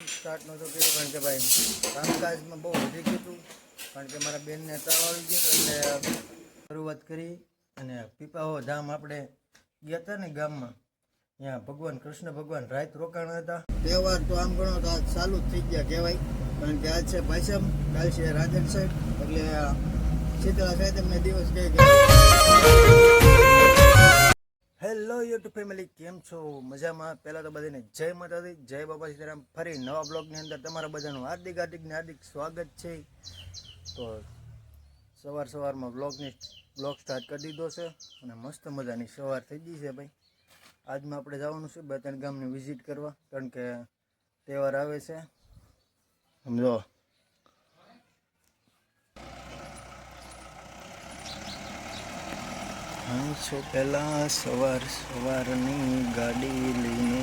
Start નહોતો કર્યો, કારણ કે ભાઈ, કામકાજમાં બહુ વધી ગયું હતું. કારણ કે મારા બેનને તાવ આવી ગયો એટલે શરૂઆત કરી અને પીપાઓ ધામ આપણે ગયા હતા ને ગામમાં. ત્યાં ભગવાન, કૃષ્ણ ભગવાન રાત રોકાણા હતા. તહેવાર તો આમ ગણો તો આજ ચાલુ જ થઈ ગયા કહેવાય. કારણ કે આજ છે ભાઈસમ કાલ છે રાજન સાહેબ. એટલે શીતળા સાહેબ એમને દિવસ કહે કે હેલો યુટ્યુબ ફેમિલી, કેમ છો? મજામાં? પહેલાં તો બધાને જય માતાજી, જય બાબા સીતારામ. ફરી નવા બ્લોગની અંદર તમારા બધાનું હાર્દિક હાર્દિક ને હાર્દિક સ્વાગત છે. તો સવાર સવારમાં બ્લોગની બ્લોગ સ્ટાર્ટ કરી દીધો છે અને મસ્ત મજાની સવાર થઈ ગઈ છે ભાઈ. આજમાં આપણે જવાનું છે બે ત્રણ ગામની વિઝિટ કરવા, કારણ કે તહેવાર આવે છે. સમજો. હા છો પહેલા સવાર સવારની ગાડી લઈને.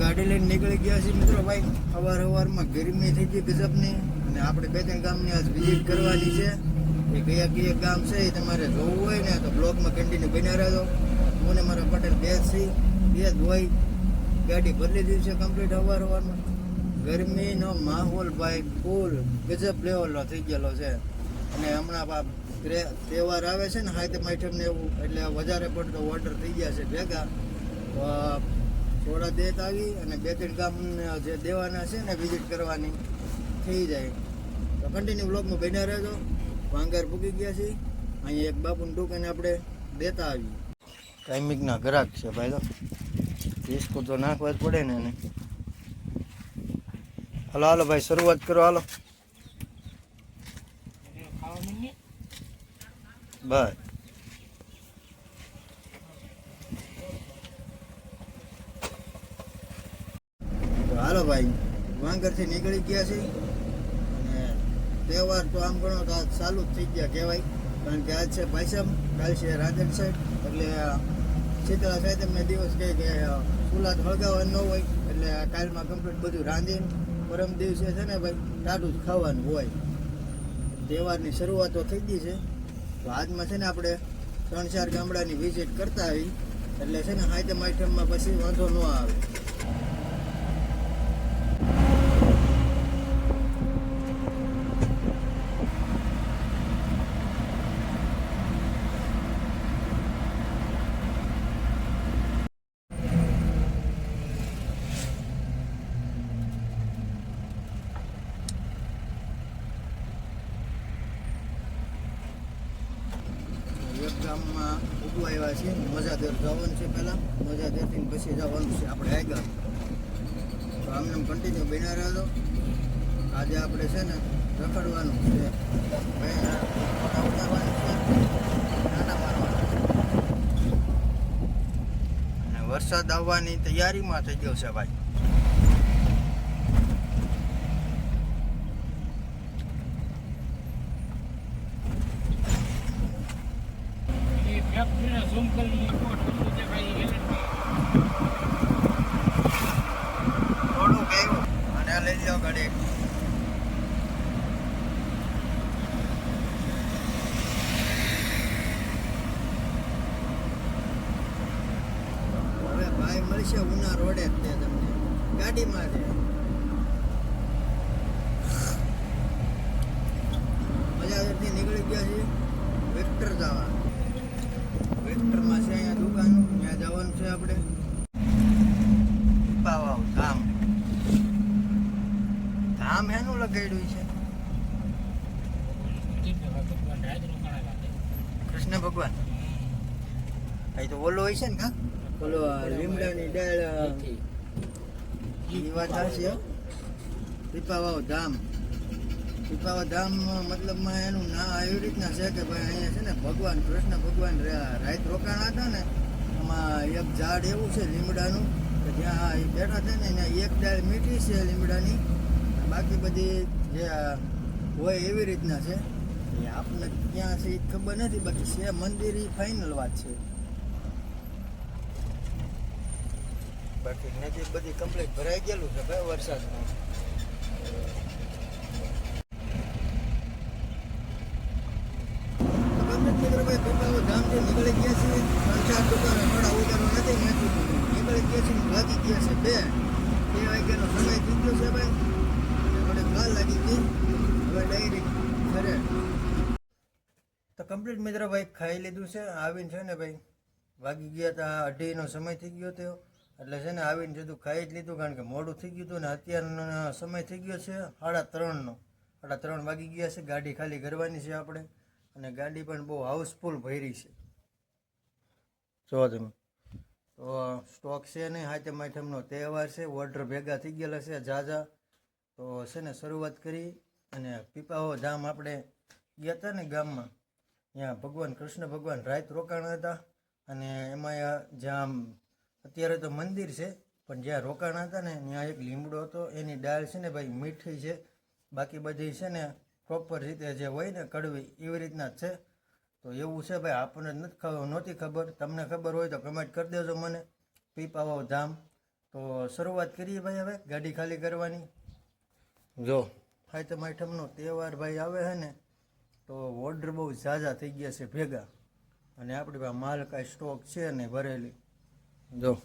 ગાડી લઈને નીકળી ગયા છે મિત્રો ભાઈ. અવાર સવારમાં ગરમી થઈ ગઈ ગજબની. અને આપણે બે ત્રણ ગામની આજ વિઝિટ કરવાની છે. એ કયા કયા ગામ છે એ તમારે જોવું હોય ને તો બ્લોગમાં કન્ટિન્યુ બન્યા રહેજો. હું ને મારા પટેલ બે છે બે જ હોય ગાડી બદલી દીધી કમ્પ્લીટ અવાર અવારમાં ગરમીનો માહોલ ભાઈ ફૂલ ગજબ લેવલનો થઈ ગયેલો છે. અને હમણાં તહેવાર આવે છે ને હાથે આઈટમ ને એવું, એટલે વધારે પડતો ઓર્ડર થઈ ગયા છે ભેગા. થોડા દેત આવી અને બે ત્રણ ગામ જે દેવાના છે ને વિઝિટ કરવાની થઈ જાય. તો કન્ટિન્યુ બ્લોગમાં બન્યા રહેજો. વાંગર પૂકી ગયા છીએ. અહીંયા એક બાપુને ટૂંકીને આપણે દેતા આવીએ. ટાઈમિંગના ગ્રાહક છે ભાઈ તો. ડિસ્કો તો નાખવા જ પડે ને એને. હાલો હાલો ભાઈ, શરૂઆત કરો, હાલો. બસ. હાલો ભાઈ, વાંગરથી નીકળી ગયા છે અને તહેવાર તો આમ ગણો તો આજ ચાલુ જ થઈ ગયા કહેવાય. કારણ કે આજ છે ભાઈસમ કાલ છે રાજન સાહેબ. એટલે શીતળા સાહેબ એમને દિવસ કહે કે ચૂલા હળગાવવાનું ન હોય, એટલે કાલમાં કમ્પ્લીટ બધું રાંધીને પરમ દિવસે છે ને ભાઈ ટાટું જ ખાવાનું હોય. તહેવારની શરૂઆત તો થઈ ગઈ છે. તો આજમાં છે ને આપણે ત્રણ ચાર ગામડાની વિઝિટ કરતા આવી એટલે છે ને આઈટમ આઈટમમાં પછી વાંધો ન આવે એક ગામમાં ઊભું આવ્યા છે. મજાદર જવાનું છે પહેલાં. મજાદરથી પછી જવાનું છે આપણે આગળ. તો આમને કન્ટિન્યુ બન્યા રહ્યો આજે આપણે છે ને રખડવાનું છે. ફોટા નાના મારવાનું. છે. વરસાદ આવવાની તૈયારીમાં થઈ ગયો છે ભાઈ થોડુંક આવ્યું અને આ લઈ લ્યો ગાડી હવે ભાઈ મળશે ઉના રોડે જ તે તમને ગાડીમાં છે બજારથી નીકળી ગયા છે વેક્ટર જવા. વેક્ટરમાં છે અહીંયા દુકાન ત્યાં જવાનું છે આપણે. પાવાવ ધામ. ધામ એનું લગાડ્યું છે. કૃષ્ણ ભગવાન. અહીં તો ઓલો હોય છે ને કા? ઓલો લીમડાની ડાળ છે પીપાવાવ ધામ. પીપાવા ધામ, મતલબમાં એનું ના એવી રીતના છે કે ભાઈ અહીંયા છે ને ભગવાન, કૃષ્ણ ભગવાન રાત રોકાણા હતા ને એમાં એક ઝાડ એવું છે લીમડાનું, કે જ્યાં એ બેઠા છે ને એના એક ડાળ મીઠી છે લીમડાની. બાકી બધી જે હોય એવી રીતના છે. એ આપને ક્યાં છે એ ખબર નથી, બાકી છે મંદિર એ ફાઇનલ વાત છે. બાકી નદી બધી કમ્પ્લીટ ભરાઈ ગયેલું છે ભાઈ વરસાદમાં. નીકળી ગયા છે. ત્રણ ચાર દુકાનો થોડા નથી નીકળી ગયા છે ને ગયા છે બે. બે વાગ્યાનો સમય થઈ છે ભાઈ. અને થોડીક લાગી ગઈ. હવે ડાયરેક્ટ ઘરે. તો કમ્પ્લીટ મિત્રો ભાઈ ખાઈ લીધું છે. આવીને છે ને ભાઈ, વાગી ગયા હતા અઢીનો સમય થઈ ગયો હતો એટલે છે ને આવીને જતું ખાઈ જ લીધું, કારણ કે મોડું થઈ ગયું હતું ને અત્યારનો સમય થઈ ગયો છે સાડા ત્રણનો. સાડા ત્રણ વાગી ગયા છે, ગાડી ખાલી કરવાની છે આપણે. અને ગાડી પણ બહુ હાઉસફુલ ભરી છે. જોવા તમે. તો સ્ટોક છે ને, હાથે માઠમનો તહેવાર છે ઓર્ડર ભેગા થઈ ગયેલા છે, ઝાઝા. તો છે ને શરૂઆત કરી અને પીપાઓ ધામ આપણે ગયા હતા ને ગામમાં. ત્યાં ભગવાન કૃષ્ણ ભગવાન રાત રોકાણ હતા અને એમાં જ્યાં અત્યારે તો મંદિર છે પણ જ્યાં રોકાણ હતા ને ત્યાં એક લીમડો હતો. એની દાળ છે ને ભાઈ મીઠી છે. બાકી બધી છે ને પ્રોપર રીતે જે હોય ને કડવી એવી રીતના જ છે. તો એવું છે ભાઈ આપણને નથી ખબર નહોતી ખબર. તમને ખબર હોય તો કમેન્ટ કરી દેજો મને. પીપાવાવ ધામ. તો શરૂઆત કરીએ ભાઈ હવે ગાડી ખાલી કરવાની. જો. હાઈતમ આઈટમનો તહેવાર ભાઈ આવે છે ને તો ઓર્ડર બહુ ઝાઝા થઈ ગયા છે ભેગા. અને આપણી પાસે માલ કાંઈ સ્ટોક છે ને ભરેલી. જો.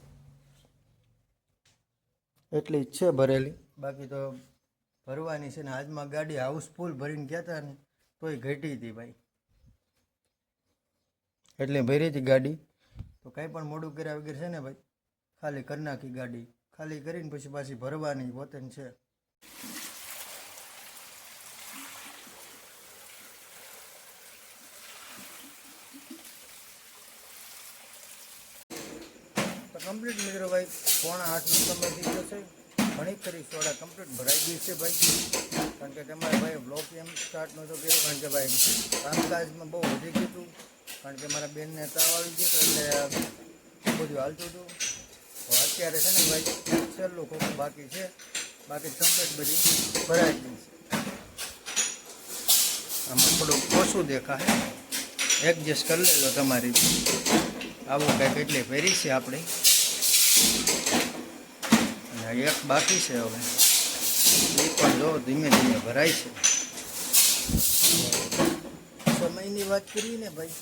એટલી જ છે ભરેલી. બાકી તો ભરવાની છે ને આજમાં ગાડી હાઉસફુલ ભરીને ગયા હતા ને તોય ઘટી હતી ભાઈ. એટલે ભરી હતી ગાડી. તો કાંઈ પણ મોડું કર્યા વગર છે ને ભાઈ, ખાલી કરી નાખી ગાડી. ખાલી કરીને પછી પાછી ભરવાની પોતાની છે. કમ્પ્લીટ મિત્રો ભાઈ, પોણા આઠ સમય થઈ જશે ઘણી ખરી સોડા કમ્પ્લીટ ભરાઈ ગઈ છે ભાઈ. કારણ કે તમારે ભાઈ બ્લોક એમ સ્ટાર્ટ નહોતો કર્યો, કારણ કે ભાઈ કામકાજમાં બહુ વધી ગયું હતું. કારણ કે મારા બેનને તાવ આવી ગયો એટલે બધું હાલતું હતું. તો અત્યારે છે ને ભાઈ, છેલ્લું ખોખું બાકી છે. બાકી કમ્પ્લીટ બધી ભરાઈ ગઈ છે. આમાં થોડુંક ઓછું દેખાય. એડજસ્ટ કરી લેજો તમારી. આવું કંઈક એટલે પહેરી છે આપણે. અને એક બાકી છે હવે. એ પણ જો ધીમે ધીમે ભરાય છે. સમયની વાત કરીએ ને ભાઈ,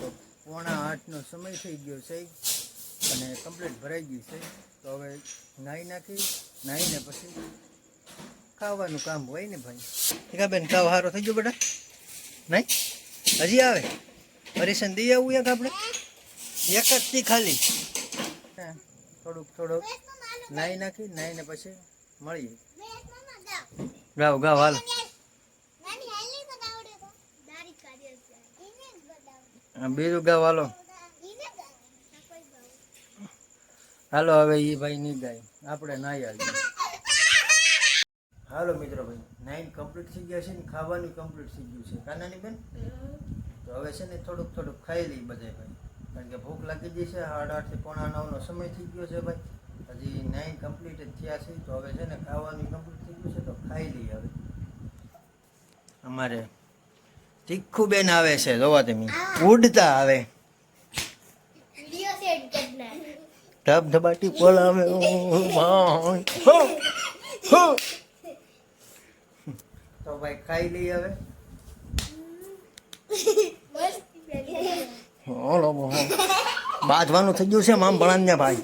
તો પોણા આઠનો સમય થઈ ગયો છે અને કમ્પ્લીટ ભરાઈ ગયું છે. તો હવે નાહી નાખી નાહીને પછી ખાવાનું કામ હોય ને ભાઈ. ઠીકા બેન કાવ સારો થઈ ગયો બેટા? નહીં હજી આવે? પરેશાન દઈ આવું એક આપણે? એક જ ખાલી. થોડુંક થોડુંક. નાહી નાખી નાહીને પછી મળીએ. ગાવ ગાવ હાલ. બીજું ગાવ હાલો. હાલો હવે એ ભાઈ નહીં ગાય. આપણે નાહી આવીએ હાલો મિત્રો ભાઈ. નાઈન કમ્પ્લીટ થઈ ગયા છે ને ખાવાનું કમ્પ્લીટ થઈ ગયું છે. કાનાની બેન? તો હવે છે ને થોડુંક થોડુંક ખાઈ લઈ બધા ભાઈ. કારણ કે ભૂખ લાગી ગઈ છે સાડા આઠથી પોણા નવનો સમય થઈ ગયો છે ભાઈ. હજી નાઈન કમ્પ્લીટ જ થયા છે તો હવે છે ને ખાવાનું કમ્પ્લીટ થઈ ગયું છે તો ખાઈ લઈએ હવે. અમારે તીખું બેન આવે છે જોવા તમે. ઉડતા આવે. ધબ ધબાટી બોલાવે તો ભાઈ ખાઈ લઈએ હવે. હાલો બાજવાનું થઈ ગયું છે મામ ભણાન ને ભાઈ.